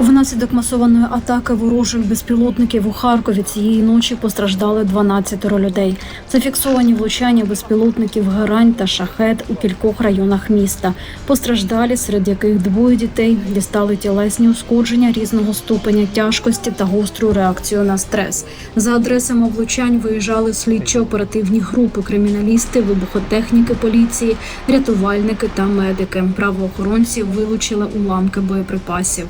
Внаслідок масованої атаки ворожих безпілотників у Харкові цієї ночі постраждали 12 людей. Зафіксовані влучання безпілотників Герань та Шахет у кількох районах міста. Постраждалі, серед яких двоє дітей дістали тілесні ушкодження різного ступеня тяжкості та гостру реакцію на стрес. За адресами влучань виїжджали слідчо-оперативні групи, криміналісти, вибухотехніки поліції, рятувальники та медики. Правоохоронці вилучили уламки боєприпасів.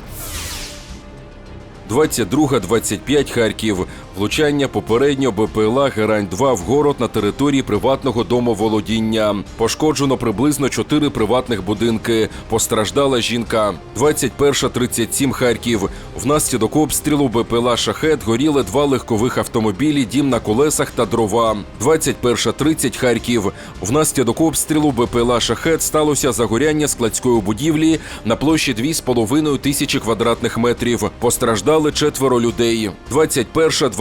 22-25 Харків. Влучання попередньо БПЛА Герань-2 в город на території приватного домоволодіння. Пошкоджено приблизно 4 приватних будинки. Постраждала жінка. 21-37 Харків. Внаслідок обстрілу БПЛА Шахет горіли два легкових автомобілі, дім на колесах та дрова. 21-30 Харків. Внаслідок обстрілу БПЛА Шахет сталося загоряння складської будівлі на площі 2,5 тисячі квадратних метрів. Постраждали четверо людей.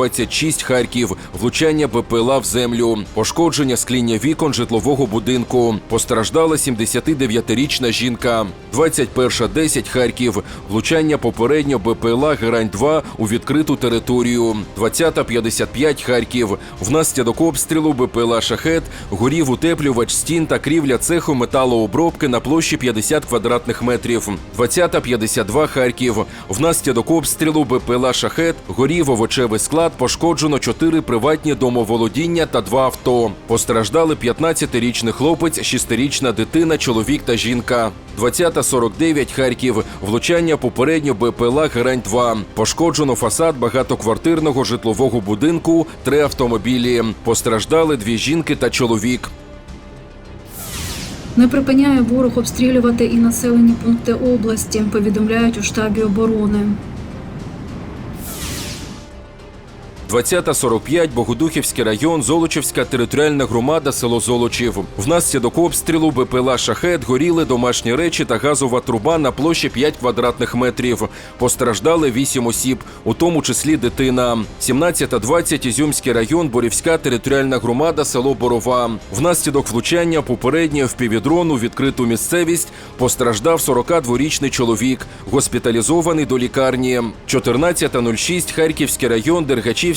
21-26 Харків. Влучання БПЛА в землю. Пошкодження скління вікон житлового будинку. Постраждала 79-річна жінка. 21-10 Харків. Влучання попередньо БПЛА Герань-2 у відкриту територію. 20-55 Харків. Внаслідок обстрілу БПЛА Шахет горів утеплювач стін та крівля цеху металообробки на площі 50 квадратних метрів. 20-52 Харків. Внаслідок обстрілу БПЛА Шахет горів овочевий склад, пошкоджено 4 приватні домоволодіння та 2 авто. Постраждали 15-річний хлопець, 6-річна дитина, чоловік та жінка. 20-49 Харків. Влучання попередньо БПЛА Герань-2. Пошкоджено фасад багатоквартирного житлового будинку, три автомобілі. Постраждали дві жінки та чоловік. Не припиняє ворог обстрілювати і населені пункти області, повідомляють у штабі оборони. 20.45 Богодухівський район, Золочівська територіальна громада, село Золочів. Внаслідок обстрілу БПЛА Шахет горіли домашні речі та газова труба на площі 5 квадратних метрів. Постраждали 8 осіб, у тому числі дитина. 17.20 Ізюмський район, Борівська територіальна громада, село Борова. Внаслідок влучання попередньо в півдрону відкриту місцевість постраждав 42-річний чоловік, госпіталізований до лікарні. 14.06 Харківський район,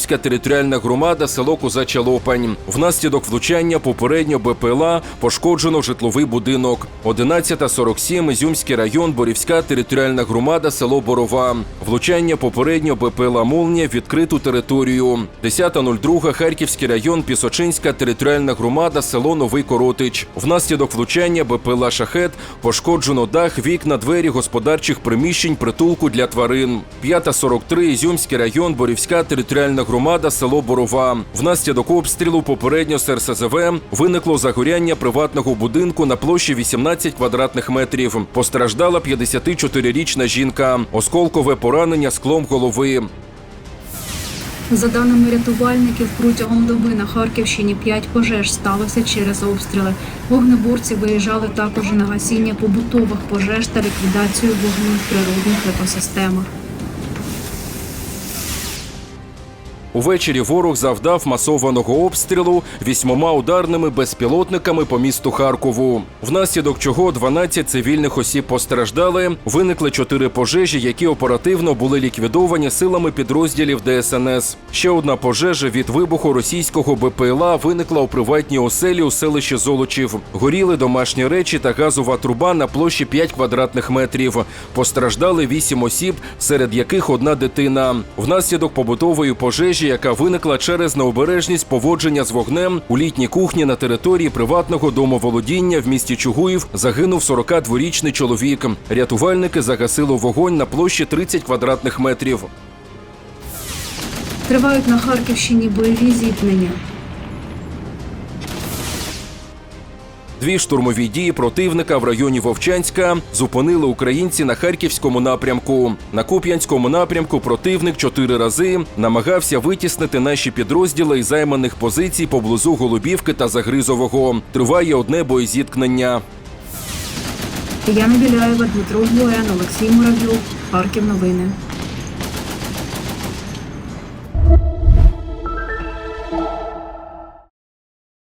Дергачівська територіальна громада, село Козача Лопань. Внаслідок влучання попередньо БПЛА пошкоджено житловий будинок. 11.47 Ізюмський район, Борівська територіальна громада, село Борова. Влучання попередньо БПЛА Молнія в відкриту територію. 10.02 Харківський район, Пісочинська територіальна громада, село Новий Коротич. Внаслідок влучання БПЛА Шахет пошкоджено дах, вікна, двері господарчих приміщень, притулку для тварин. 5.43 Ізюмський район, Борівська територіальна громада, село Борова. Внаслідок обстрілу попередньо з РСЗВ виникло загоряння приватного будинку на площі 18 квадратних метрів. Постраждала 54-річна жінка. Осколкове поранення склом голови. За даними рятувальників, протягом доби на Харківщині 5 пожеж сталося через обстріли. Вогнеборці виїжджали також на гасіння побутових пожеж та ліквідацію вогню в природних екосистемах. Увечері ворог завдав масованого обстрілу вісьмома ударними безпілотниками по місту Харкову, внаслідок чого 12 цивільних осіб постраждали. Виникли чотири пожежі, які оперативно були ліквідовані силами підрозділів ДСНС. Ще одна пожежа від вибуху російського БПЛА виникла у приватній оселі у селищі Золочів. Горіли домашні речі та газова труба на площі 5 квадратних метрів. Постраждали вісім осіб, серед яких одна дитина. Внаслідок побутової пожежі, яка виникла через необережність поводження з вогнем у літній кухні на території приватного домоволодіння в місті Чугуїв, загинув 42-річний чоловік. Рятувальники загасили вогонь на площі 30 квадратних метрів. Тривають на Харківщині бойові зіткнення. Дві штурмові дії противника в районі Вовчанська зупинили українці на харківському напрямку. На Куп'янському напрямку противник чотири рази намагався витіснити наші підрозділи із займаних позицій поблизу Голубівки та Загризового. Триває одне боєзіткнення. Яна Біляєва, Дмитро Глоєн, Олексій Муравйов. Харків новини.